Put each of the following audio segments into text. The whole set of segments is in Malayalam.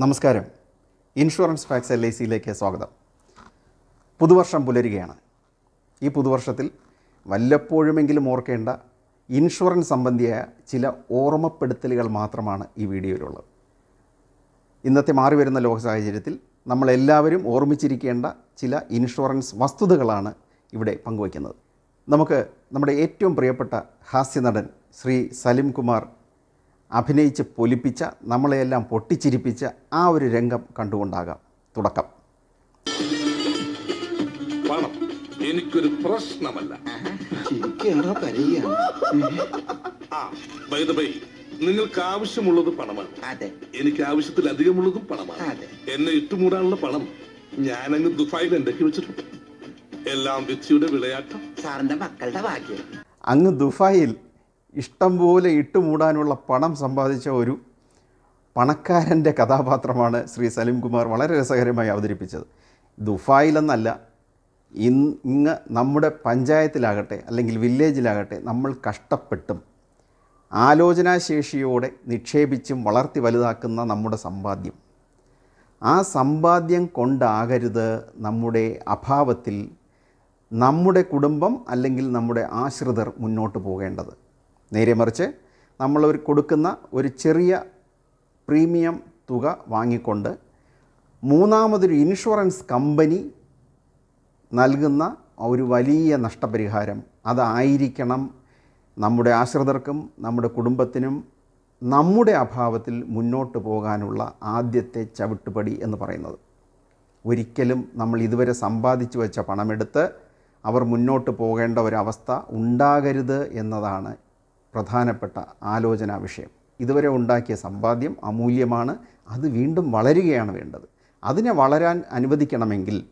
നമസ്കാരം. ഇൻഷുറൻസ് ഫാക്സ് എൽ ഐ സിയിലേക്ക് സ്വാഗതം. പുതുവർഷം പുലരുകയാണ്. ഈ പുതുവർഷത്തിൽ വല്ലപ്പോഴുമെങ്കിലും ഓർക്കേണ്ട ഇൻഷുറൻസ് സംബന്ധിയായ ചില ഓർമ്മപ്പെടുത്തലുകൾ മാത്രമാണ് ഈ വീഡിയോയിലുള്ളത്. ഇന്നത്തെ മാറി വരുന്ന ലോക സാഹചര്യത്തിൽ നമ്മളെല്ലാവരും ഓർമ്മിച്ചിരിക്കേണ്ട ചില ഇൻഷുറൻസ് വസ്തുതകളാണ് ഇവിടെ പങ്കുവയ്ക്കുന്നത്. നമുക്ക് നമ്മുടെ ഏറ്റവും പ്രിയപ്പെട്ട ഹാസ്യനടൻ ശ്രീ സലിം കുമാർ അഭിനയിച്ച് പൊലിപ്പിച്ച നമ്മളെയെല്ലാം പൊട്ടിച്ചിരിപ്പിച്ച ആ ഒരു രംഗം കണ്ടുകൊണ്ടാകാം തുടക്കം. പണം എനിക്കൊരു പ്രശ്നമല്ല. നിങ്ങൾക്ക് ആവശ്യമുള്ളത് പണമാണ്. അതെ. എനിക്ക് ആവശ്യത്തിലധികമുള്ളതും പണമാണ്. അതെ. എന്നെ ഇട്ടുമൂടാനുള്ള പണം ഞാനങ്ങ് ദുബായിൽ എന്തൊക്കെ വെച്ചിട്ടുണ്ട്. എല്ലാം വിധിയുടെ വിളയാട്ടം. സാറിന്റെ മക്കളുടെ ഭാഗ്യം. അങ്ങ് ദുബായിൽ ഇഷ്ടം പോലെ ഇട്ടുമൂടാനുള്ള പണം സമ്പാദിച്ച ഒരു പണക്കാരന്റെ കഥാപാത്രമാണ് ശ്രീ സലീം കുമാർ വളരെ രസകരമായി അവതരിപ്പിച്ചത്. ദുഫായിലെന്നല്ല ഇങ്ങ് നമ്മുടെ പഞ്ചായത്തിലാകട്ടെ അല്ലെങ്കിൽ വില്ലേജിലാകട്ടെ നമ്മൾ കഷ്ടപ്പെട്ടും ആലോചനാശേഷിയോടെ നിക്ഷേപിച്ചും വളർത്തി വലുതാക്കുന്ന നമ്മുടെ സമ്പാദ്യം. ആ സമ്പാദ്യം കൊണ്ടാകരുത് നമ്മുടെ അഭാവത്തിൽ നമ്മുടെ കുടുംബം അല്ലെങ്കിൽ നമ്മുടെ ആശ്രിതർ മുന്നോട്ട് പോകേണ്ടത്. നേരെ മറിച്ച് നമ്മൾ ഒരു കൊടുക്കുന്ന ഒരു ചെറിയ പ്രീമിയം തുക വാങ്ങിക്കൊണ്ട് മൂന്നാമതൊരു ഇൻഷുറൻസ് കമ്പനി നൽകുന്ന ഒരു വലിയ നഷ്ടപരിഹാരം അതായിരിക്കണം നമ്മുടെ ആശ്രിതർക്കും നമ്മുടെ കുടുംബത്തിനും നമ്മുടെ അഭാവത്തിൽ മുന്നോട്ട് പോകാനുള്ള ആദ്യത്തെ ചവിട്ടുപടി എന്ന് പറയുന്നത്. ഒരിക്കലും നമ്മൾ ഇതുവരെ സമ്പാദിച്ചു വെച്ച പണമെടുത്ത് അവർ മുന്നോട്ട് പോകേണ്ട ഒരവസ്ഥ ഉണ്ടാകരുത് എന്നതാണ് പ്രധാനപ്പെട്ട ആലോചനാ വിഷയം. ഇതുവരെ ഉണ്ടാക്കിയ സമ്പാദ്യം അമൂല്യമാണ്. അത് വീണ്ടും വളരുകയാണ് വേണ്ടത്. അതിനെ വളരാൻ അനുവദിക്കണമെങ്കിൽ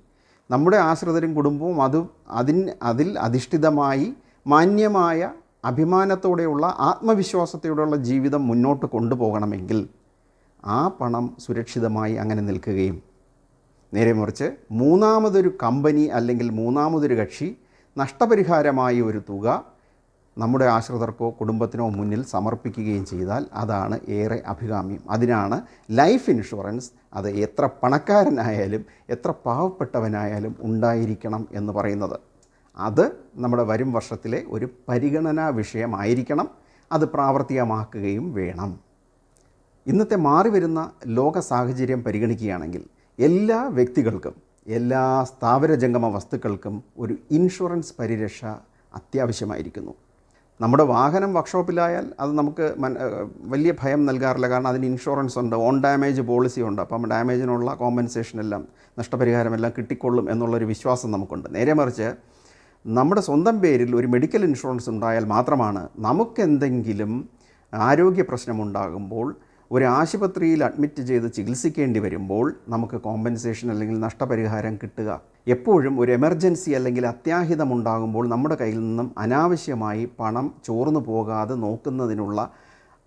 നമ്മുടെ ആശ്രിതരും കുടുംബവും അത് അതിൻ അതിൽ അധിഷ്ഠിതമായി മാന്യമായ അഭിമാനത്തോടെയുള്ള ആത്മവിശ്വാസത്തോടെയുള്ള ജീവിതം മുന്നോട്ട് കൊണ്ടുപോകണമെങ്കിൽ ആ പണം സുരക്ഷിതമായി അങ്ങനെ നിൽക്കുകയും നേരെ മറിച്ച് മൂന്നാമതൊരു കമ്പനി അല്ലെങ്കിൽ മൂന്നാമതൊരു കക്ഷി നഷ്ടപരിഹാരമായ ഒരു തുക നമ്മുടെ ആശ്രിതർക്കോ കുടുംബത്തിനോ മുന്നിൽ സമർപ്പിക്കുകയും ചെയ്താൽ അതാണ് ഏറെ അഭികാമ്യം. അതിനാണ് ലൈഫ് ഇൻഷുറൻസ് അത് എത്ര പണക്കാരനായാലും എത്ര പാവപ്പെട്ടവനായാലും ഉണ്ടായിരിക്കണം എന്ന് പറയുന്നത്. അത് നമ്മുടെ വരും വർഷത്തിലെ ഒരു പരിഗണനാ വിഷയമായിരിക്കണം. അത് പ്രാവർത്തികമാക്കുകയും വേണം. ഇന്നത്തെ മാറി വരുന്ന ലോക സാഹചര്യം പരിഗണിക്കുകയാണെങ്കിൽ എല്ലാ വ്യക്തികൾക്കും എല്ലാ സ്ഥാവരജംഗമ വസ്തുക്കൾക്കും ഒരു ഇൻഷുറൻസ് പരിരക്ഷ അത്യാവശ്യമായിരിക്കുന്നു. നമ്മുടെ വാഹനം വർക്ക്ഷോപ്പിലായാൽ അത് നമുക്ക് വലിയ ഭയം നൽകാറില്ല. കാരണം അതിന് ഇൻഷുറൻസ് ഉണ്ട് ഓൺ ഡാമേജ് പോളിസി ഉണ്ട്. അപ്പം ഡാമേജിനുള്ള കോമ്പൻസേഷൻ എല്ലാം നഷ്ടപരിഹാരമെല്ലാം കിട്ടിക്കൊള്ളും എന്നുള്ളൊരു വിശ്വാസം നമുക്കുണ്ട്. നേരെ മറിച്ച് നമ്മുടെ സ്വന്തം പേരിൽ ഒരു മെഡിക്കൽ ഇൻഷുറൻസ് ഉണ്ടായാൽ മാത്രമാണ് നമുക്കെന്തെങ്കിലും ആരോഗ്യ പ്രശ്നമുണ്ടാകുമ്പോൾ ഒരു ആശുപത്രിയിൽ അഡ്മിറ്റ് ചെയ്ത് ചികിത്സിക്കേണ്ടി വരുമ്പോൾ നമുക്ക് കോമ്പൻസേഷൻ അല്ലെങ്കിൽ നഷ്ടപരിഹാരം കിട്ടുക. എപ്പോഴും ഒരു എമർജൻസി അല്ലെങ്കിൽ അത്യാഹിതമുണ്ടാകുമ്പോൾ നമ്മുടെ കയ്യിൽ നിന്നും അനാവശ്യമായി പണം ചോർന്നു പോകാതെ നോക്കുന്നതിനുള്ള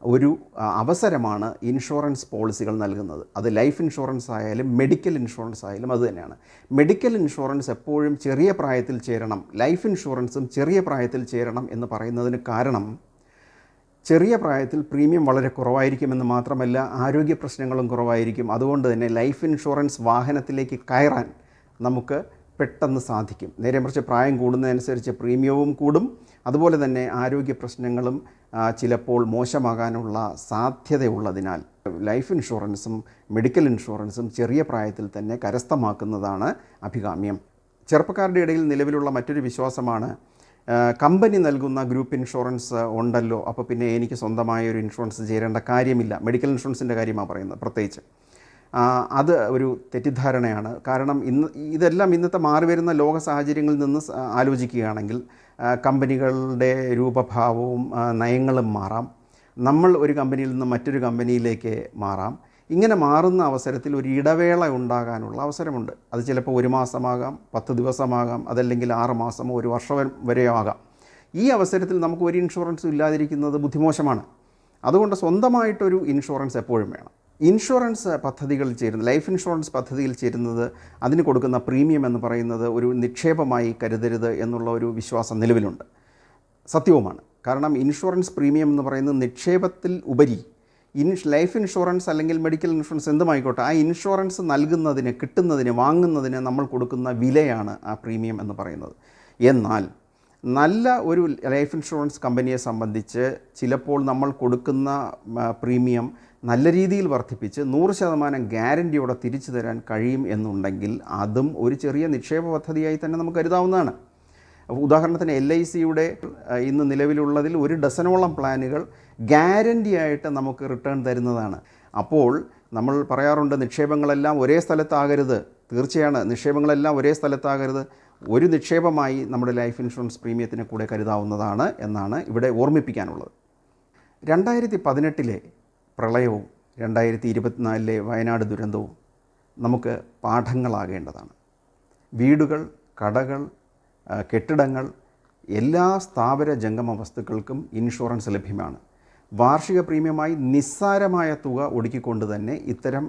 ഒരു അവസരമാണ് ഇൻഷുറൻസ് പോളിസികൾ നൽകുന്നത്. അത് ലൈഫ് ഇൻഷുറൻസ് ആയാലും മെഡിക്കൽ ഇൻഷുറൻസ് ആയാലും അത് തന്നെയാണ്. മെഡിക്കൽ ഇൻഷുറൻസ് എപ്പോഴും ചെറിയ പ്രായത്തിൽ ചേരണം ലൈഫ് ഇൻഷുറൻസും ചെറിയ പ്രായത്തിൽ ചേരണം എന്ന് പറയുന്നതിന് കാരണം ചെറിയ പ്രായത്തിൽ പ്രീമിയം വളരെ കുറവായിരിക്കുമെന്ന് മാത്രമല്ല ആരോഗ്യ പ്രശ്നങ്ങളും കുറവായിരിക്കും. അതുകൊണ്ട് തന്നെ ലൈഫ് ഇൻഷുറൻസ് വാഹനത്തിലേക്ക് കയറാൻ നമുക്ക് പെട്ടെന്ന് സാധിക്കും. നേരെ മറിച്ച് പ്രായം കൂടുന്നതനുസരിച്ച് പ്രീമിയവും കൂടും. അതുപോലെ തന്നെ ആരോഗ്യ പ്രശ്നങ്ങളും ചിലപ്പോൾ മോശമാകാനുള്ള സാധ്യതയുള്ളതിനാൽ ലൈഫ് ഇൻഷുറൻസും മെഡിക്കൽ ഇൻഷുറൻസും ചെറിയ പ്രായത്തിൽ തന്നെ കരസ്ഥമാക്കുന്നതാണ് അഭികാമ്യം. ചെറുപ്പക്കാരുടെ ഇടയിൽ നിലവിലുള്ള മറ്റൊരു വിശ്വാസമാണ് കമ്പനി നൽകുന്ന ഗ്രൂപ്പ് ഇൻഷുറൻസ് ഉണ്ടല്ലോ അപ്പോൾ പിന്നെ എനിക്ക് സ്വന്തമായ ഒരു ഇൻഷുറൻസ് ചേരേണ്ട കാര്യമില്ല. മെഡിക്കൽ ഇൻഷുറൻസിന്റെ കാര്യമാണ് പറയുന്നത് പ്രത്യേകിച്ച്. അത് ഒരു തെറ്റിദ്ധാരണയാണ്. കാരണം ഇന്ന് ഇതെല്ലാം ഇന്നത്തെ മാറി വരുന്ന ലോക സാഹചര്യങ്ങളിൽ നിന്ന് ആലോചിക്കുകയാണെങ്കിൽ കമ്പനികളുടെ രൂപഭാവവും നയങ്ങളും മാറാം. നമ്മൾ ഒരു കമ്പനിയിൽ നിന്ന് മറ്റൊരു കമ്പനിയിലേക്ക് മാറാം. ഇങ്ങനെ മാറുന്ന അവസരത്തിൽ ഒരു ഇടവേള ഉണ്ടാകാനുള്ള അവസരമുണ്ട്. അത് ചിലപ്പോൾ ഒരു മാസമാകാം പത്ത് ദിവസമാകാം അതല്ലെങ്കിൽ ആറ് മാസമോ ഒരു വർഷം വരെയോ ആകാം. ഈ അവസരത്തിൽ നമുക്ക് ഒരു ഇൻഷുറൻസും ഇല്ലാതിരിക്കുന്നത് ബുദ്ധിമോശമാണ്. അതുകൊണ്ട് സ്വന്തമായിട്ടൊരു ഇൻഷുറൻസ് എപ്പോഴും വേണം. ഇൻഷുറൻസ് പദ്ധതികളിൽ ചേരുന്നത് ലൈഫ് ഇൻഷുറൻസ് പദ്ധതിയിൽ ചേരുന്നത് അതിന് കൊടുക്കുന്ന പ്രീമിയം എന്ന് പറയുന്നത് ഒരു നിക്ഷേപമായി കരുതരുത് എന്നുള്ള ഒരു വിശ്വാസം നിലവിലുണ്ട്. സത്യവുമാണ്. കാരണം ഇൻഷുറൻസ് പ്രീമിയം എന്ന് പറയുന്നത് നിക്ഷേപത്തിൽ ഉപരി ഇൻ ലൈഫ് ഇൻഷുറൻസ് അല്ലെങ്കിൽ മെഡിക്കൽ ഇൻഷുറൻസ് എന്തുമായിക്കോട്ടെ ആ ഇൻഷുറൻസ് നൽകുന്നതിന് കിട്ടുന്നതിന് വാങ്ങുന്നതിന് നമ്മൾ കൊടുക്കുന്ന വിലയാണ് ആ പ്രീമിയം എന്ന് പറയുന്നത്. എന്നാൽ നല്ല ഒരു ലൈഫ് ഇൻഷുറൻസ് കമ്പനിയെ സംബന്ധിച്ച് ചിലപ്പോൾ നമ്മൾ കൊടുക്കുന്ന പ്രീമിയം നല്ല രീതിയിൽ വർദ്ധിപ്പിച്ച് നൂറ് ശതമാനം ഗ്യാരന്റിയോടെ തിരിച്ചു തരാൻ കഴിയും എന്നുണ്ടെങ്കിൽ അതും ഒരു ചെറിയ നിക്ഷേപ പദ്ധതിയായി തന്നെ നമുക്ക് കരുതാവുന്നതാണ്. ഉദാഹരണത്തിന് എൽ ഐ സിയുടെ ഇന്ന് നിലവിലുള്ളതിൽ ഒരു ഡസനോളം പ്ലാനുകൾ ഗ്യാരന്റി ആയിട്ട് നമുക്ക് റിട്ടേൺ തരുന്നതാണ്. അപ്പോൾ നമ്മൾ പറയാറുണ്ട് നിക്ഷേപങ്ങളെല്ലാം ഒരേ സ്ഥലത്താകരുത്. തീർച്ചയാണ് നിക്ഷേപങ്ങളെല്ലാം ഒരേ സ്ഥലത്താകരുത്. ഒരു നിക്ഷേപമായി നമ്മുടെ ലൈഫ് ഇൻഷുറൻസ് പ്രീമിയത്തിന് കൂടെ കരുതാവുന്നതാണ് എന്നാണ് ഇവിടെ ഓർമ്മിപ്പിക്കാനുള്ളത്. രണ്ടായിരത്തി പതിനെട്ടിലെ പ്രളയവും രണ്ടായിരത്തി ഇരുപത്തിനാലിലെ വയനാട് ദുരന്തവും നമുക്ക് പാഠങ്ങളാകേണ്ടതാണ്. വീടുകൾ കടകൾ കെട്ടിടങ്ങൾ എല്ലാ സ്ഥാവര ജംഗമ വസ്തുക്കൾക്കും ഇൻഷുറൻസ് ലഭ്യമാണ്. വാർഷിക പ്രീമിയമായി നിസ്സാരമായ തുക ഒടുക്കിക്കൊണ്ട് തന്നെ ഇത്തരം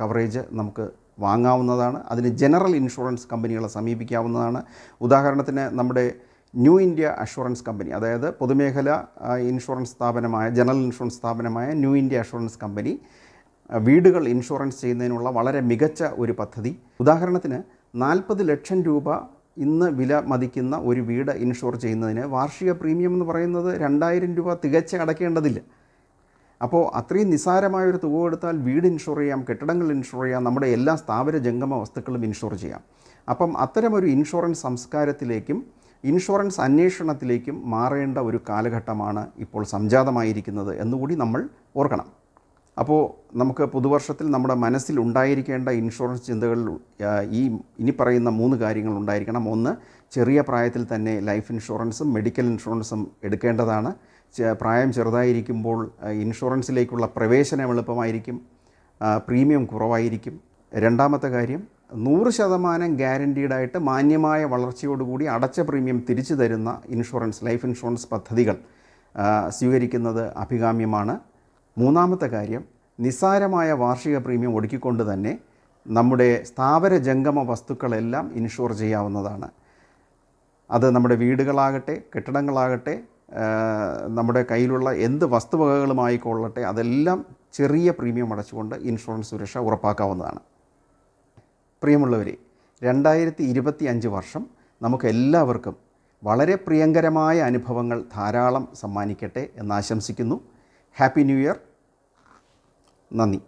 കവറേജ് നമുക്ക് വാങ്ങാവുന്നതാണ്. അതിന് ജനറൽ ഇൻഷുറൻസ് കമ്പനികളെ സമീപിക്കാവുന്നതാണ്. ഉദാഹരണത്തിന് നമ്മുടെ ന്യൂ ഇന്ത്യ അഷുറൻസ് കമ്പനി അതായത് പൊതുമേഖല ഇൻഷുറൻസ് സ്ഥാപനമായ ജനറൽ ഇൻഷുറൻസ് സ്ഥാപനമായ ന്യൂ ഇന്ത്യ അഷുറൻസ് കമ്പനി വീടുകൾ ഇൻഷുറൻസ് ചെയ്യുന്നതിനുള്ള വളരെ മികച്ച ഒരു പദ്ധതി. ഉദാഹരണത്തിന് നാൽപ്പത് ലക്ഷം രൂപ ഇന്ന് വില മതിക്കുന്ന ഒരു വീട് ഇൻഷുർ ചെയ്യുന്നതിന് വാർഷിക പ്രീമിയം എന്ന് പറയുന്നത് രണ്ടായിരം രൂപ തികച്ച് അടയ്ക്കേണ്ടതില്ല. അപ്പോൾ അത്രയും നിസ്സാരമായ ഒരു തുക കൊടുത്താൽ വീട് ഇൻഷുർ ചെയ്യാം കെട്ടിടങ്ങൾ ഇൻഷുർ ചെയ്യാം നമ്മുടെ എല്ലാ സ്ഥാപന ജംഗമ വസ്തുക്കളും ഇൻഷുർ ചെയ്യാം. അപ്പം അത്തരമൊരു ഇൻഷുറൻസ് സംസ്കാരത്തിലേക്കും ഇൻഷുറൻസ് അന്വേഷണത്തിലേക്കും മാറേണ്ട ഒരു കാലഘട്ടമാണ് ഇപ്പോൾ സംജാതമായിരിക്കുന്നത് എന്നുകൂടി നമ്മൾ ഓർക്കണം. അപ്പോൾ നമുക്ക് പുതുവർഷത്തിൽ നമ്മുടെ മനസ്സിൽ ഉണ്ടായിരിക്കേണ്ട ഇൻഷുറൻസ് ചിന്തകളിൽ ഈ ഇനി പറയുന്ന മൂന്ന് കാര്യങ്ങൾ ഉണ്ടായിരിക്കണം. ഒന്ന് ചെറിയ പ്രായത്തിൽ തന്നെ ലൈഫ് ഇൻഷുറൻസും മെഡിക്കൽ ഇൻഷുറൻസും എടുക്കേണ്ടതാണ്. പ്രായം ചെറുതായിരിക്കുമ്പോൾ ഇൻഷുറൻസിലേക്കുള്ള പ്രവേശനം എളുപ്പമായിരിക്കും. പ്രീമിയം കുറവായിരിക്കും. രണ്ടാമത്തെ കാര്യം നൂറ് ശതമാനം ഗ്യാരന്റീഡായിട്ട് മാന്യമായ വളർച്ചയോടുകൂടി അടച്ച പ്രീമിയം തിരിച്ചു തരുന്ന ഇൻഷുറൻസ് ലൈഫ് ഇൻഷുറൻസ് പദ്ധതികൾ സ്വീകരിക്കുന്നത് അഭികാമ്യമാണ്. മൂന്നാമത്തെ കാര്യം നിസ്സാരമായ വാർഷിക പ്രീമിയം ഒടുക്കിക്കൊണ്ട് തന്നെ നമ്മുടെ സ്ഥാവര ജംഗമ വസ്തുക്കളെല്ലാം ഇൻഷുർ ചെയ്യാവുന്നതാണ്. അത് നമ്മുടെ വീടുകളാകട്ടെ കെട്ടിടങ്ങളാകട്ടെ നമ്മുടെ കയ്യിലുള്ള എന്ത് വസ്തുവകകളുമായിക്കൊള്ളട്ടെ അതെല്ലാം ചെറിയ പ്രീമിയം അടച്ചുകൊണ്ട് ഇൻഷുറൻസ് സുരക്ഷ ഉറപ്പാക്കാവുന്നതാണ്. പ്രിയമുള്ളവരെ രണ്ടായിരത്തി ഇരുപത്തി അഞ്ച് വർഷം നമുക്ക് എല്ലാവർക്കും വളരെ പ്രിയങ്കരമായ അനുഭവങ്ങൾ ധാരാളം സമ്മാനിക്കട്ടെ എന്നാശംസിക്കുന്നു ഹാപ്പി ന്യൂ ഇയർ. നന്ദി.